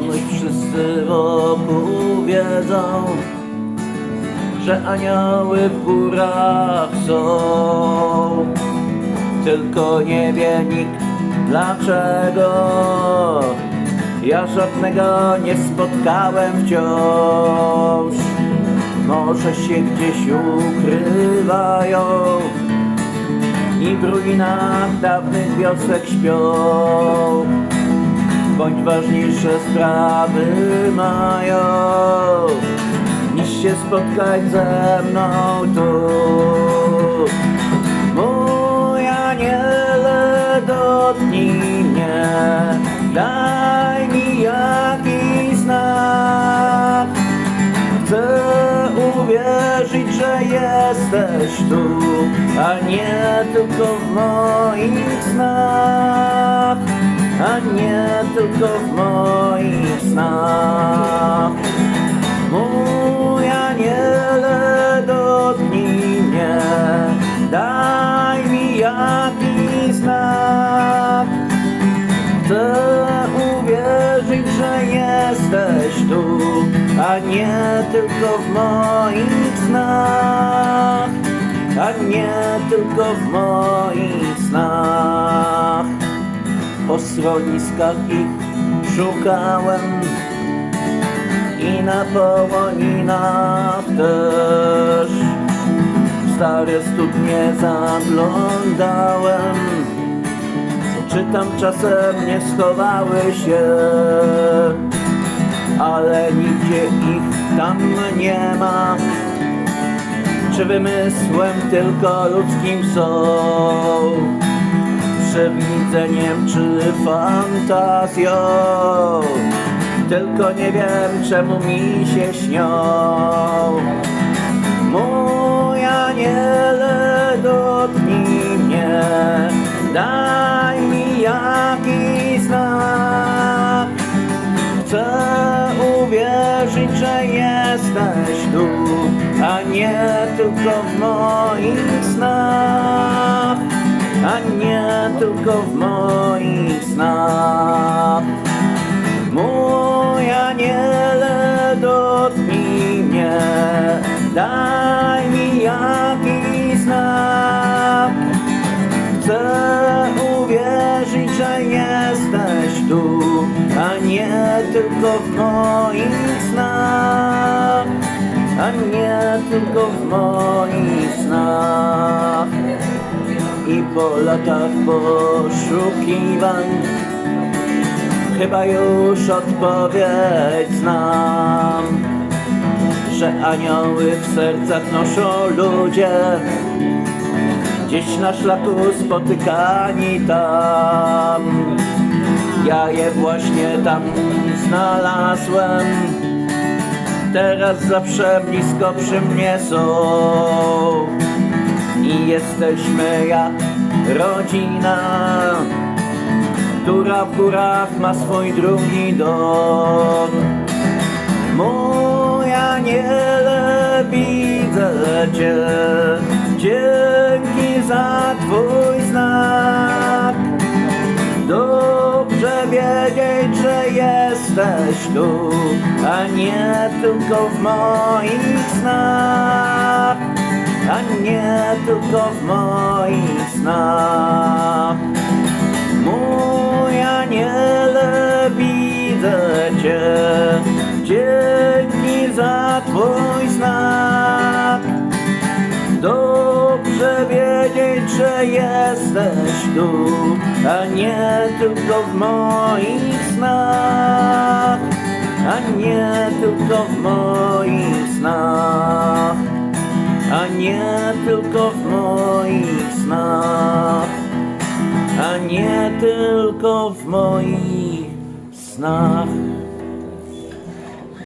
Ponoć wszyscy wokół wiedzą, że anioły w górach są. Tylko nie wie nikt dlaczego. Ja żadnego nie spotkałem wciąż. Może się gdzieś ukrywają i w ruinach dawnych wiosek śpią. Bądź ważniejsze sprawy mają, niż się spotkać ze mną tu. Mój aniele, dotknij mnie, daj mi jakiś znak. Chcę uwierzyć, że jesteś tu, a nie tylko w moich snach, a nie tylko w moich snach. Mój aniele, dotknij mnie, daj mi jakiś znak. Chcę uwierzyć, że jesteś tu, a nie tylko w moich snach, a nie tylko w moich schroniskach ich szukałem i na połoninach też. Stare studnie zaglądałem, czy tam czasem nie schowały się, ale nigdzie ich tam nie ma. Czy wymysłem tylko ludzkim są? Przewidzeniem czy fantazją? Tylko nie wiem czemu mi się śnią. Mój aniele, dotknij mnie, daj mi jakiś znak. Chcę uwierzyć, że jesteś tu, a nie tylko w moich snach, tylko w moich snach. Mój aniele, dotknij mnie, daj mi jakiś znak. Chcę uwierzyć, że jesteś tu, a nie tylko w moich snach, a nie tylko w moich snach. I po latach poszukiwań. Chyba już odpowiedź znam Że anioły w sercach noszą ludzie. Gdzieś na szlaku spotykani tam. Ja je właśnie tam znalazłem. Teraz zawsze blisko przy mnie są I jesteśmy jak rodzina która w górach ma swój drugi dom. Mój aniele, widzę Cię, dzięki za Twój znak. Dobrze wiedzieć, że jesteś tu, a nie tylko w moich snach, a nie tylko w moich snach. Mój aniele, widzę Cię, dzięki za Twój znak. Dobrze wiedzieć, że jesteś tu, a nie tylko w moich snach, a nie tylko w moich nie tylko w moich snach a nie tylko w moich snach.